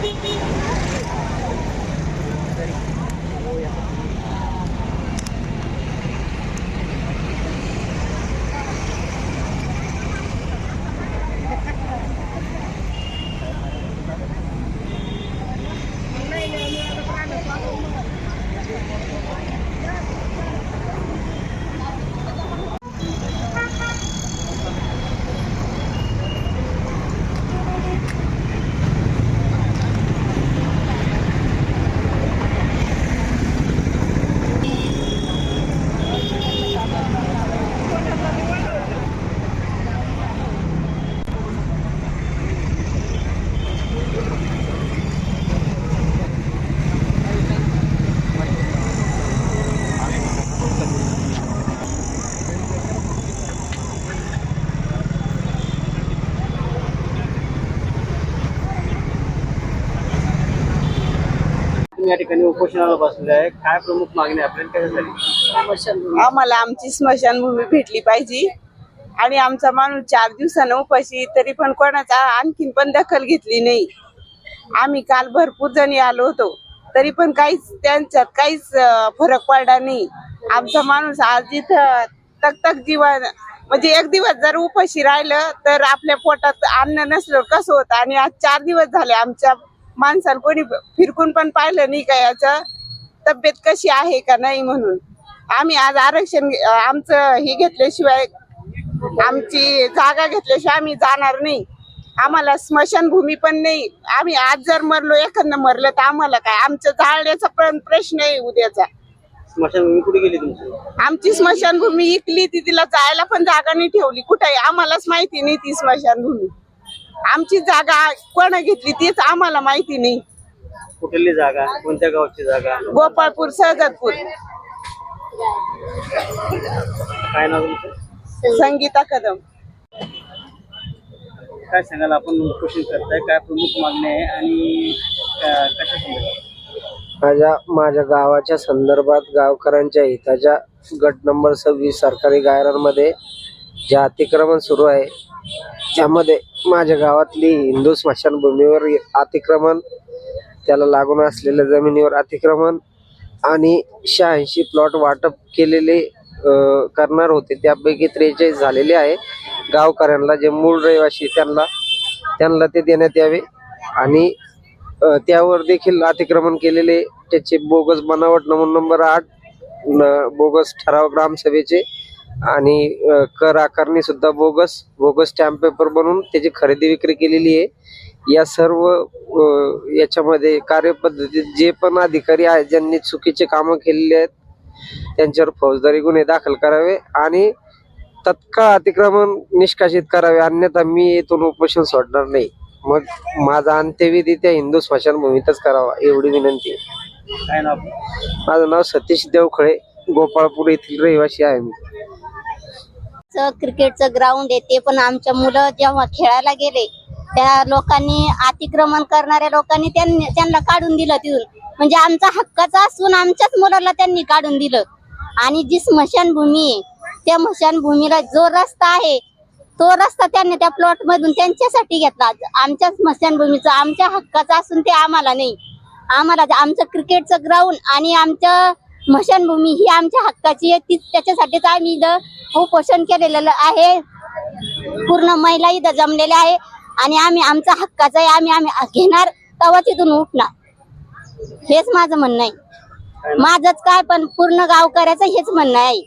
Beep, beep. तुम्ही या ठिकाणी उपोषणाला बसले आहे. काय प्रमुख मागणी आहे आपल्याला? कशासाठी? आम्हाला आमची स्मशानभूमी भेटली पाहिजे. आणि आमचा माणूस चार दिवसानं उपाशी तरी पण कोणाचा आणखीन पण दखल घेतली नाही. आम्ही काल भरपूर जणी आलो होतो. तरी पण काहीच त्यांच्यात काहीच फरक पडला नाही. आमचा माणूस आज इथं तक तक जीवन म्हणजे एक दिवस जर उपाशी राहिलं तर आपल्या पोटात अन्न नसलं कसं होतं? आणि आज चार दिवस झाले आमच्या माणसाला कोणी फिरकून पण पाहिलं नाही का याचं? तब्येत कशी आहे का नाही म्हणून. आम्ही आज आरक्षण आमचं हे घेतल्याशिवाय आमची जागा घेतल्याशिवाय आम्ही जाणार नाही. आम्हाला स्मशानभूमी पण नाही. आम्ही आज जर मरलो एखादं मरलं तर आम्हाला काय? आमचं जाळण्याचा पण प्रश्न आहे उद्याचा. स्मशानभूमी कुठे गेली तुमची? आमची स्मशानभूमी इकली ती तिला जायला पण जागा नाही ठेवली. कुठे? आहे आम्हालाच माहिती नाही ती स्मशानभूमी. आमची जागा कोणा घेतली तीच आम्हाला माहिती नाही. कुठली जागा? कोणत्या गावची जागा? गोपाळपूर सहजतपूर. काय नाव तुमचं? संगीता कदम. काय सांगाल आपण उपोषण करताय काय प्रमुख मागणी आहे आणि अं, कशा संदर्भात माझ्या माझ्या गावाच्या संदर्भात गावकऱ्यांच्या हिताच्या गट नंबर सव्वीस सरकारी गायरांमध्ये जे अतिक्रमण सुरू आहे त्यामध्ये माझ्या गावातली हिंदू स्मशानभूमीवर अतिक्रमण त्याला लागून असलेल्या जमिनीवर अतिक्रमण आणि शहाऐंशी प्लॉट वाटप केलेले करणार होते. त्यापैकी त्रेचाळीस झालेले आहे. गावकऱ्यांना जे मूळ रहिवासी त्यांना त्यांना ते देण्यात यावे आणि त्यावर देखील अतिक्रमण केलेले त्याचे बोगस बनावट नमून नंबर आठ न- बोगस ठराव ग्रामसभेचे आणि कर आकारणी सुद्धा बोगस बोगस स्टॅम्प पेपर बनवून त्याची खरेदी विक्री केलेली आहे. या सर्व याच्यामध्ये कार्यपद्धतीत जे पण अधिकारी आहेत ज्यांनी चुकीचे कामं केलेली आहेत त्यांच्यावर फौजदारी गुन्हे दाखल करावे आणि तत्काळ अतिक्रमण निष्कासित करावे अन्यथा मी येथून उपोषण सोडणार नाही. मग माझा अंत्यविधी त्या हिंदू स्मशानभूमीतच करावा एवढी विनंती आहे. माझं नाव सतीश देवखळे गोपाळपूर येथील रहिवासी आहे मी. क्रिकेटचं ग्राउंड आहे ते पण आमच्या मुलं जेव्हा खेळायला गेले त्या लोकांनी अतिक्रमण करणाऱ्या लोकांनी त्यांनी त्यांना काढून दिलं तिथून. म्हणजे आमचा हक्काचा असून आमच्याच मुलाला त्यांनी काढून दिलं. आणि जी स्मशानभूमी आहे त्या स्मशानभूमीला जो रस्ता आहे तो रस्ता त्यांनी त्या प्लॉट मधून त्यांच्यासाठी घेतला. आमच्या स्मशानभूमीचा आमच्या हक्काचा असून ते आम्हाला नाही. आम्हाला आमचं क्रिकेटचं ग्राउंड आणि आमचं स्मशानभूमी ही आमच्या हक्काची आहे ती त्याच्यासाठीच आम्ही इथं उपोषण केलेलं आहे. पूर्ण महिला इथं जमलेल्या आहे. आणि आम्ही आमचा हक्काचा आहे. आम्ही आम्ही घेणार तेव्हा तिथून उठणार. हेच माझं म्हणणं आहे. माझंच काय पण पूर्ण गावकऱ्याचं हेच म्हणणं आहे.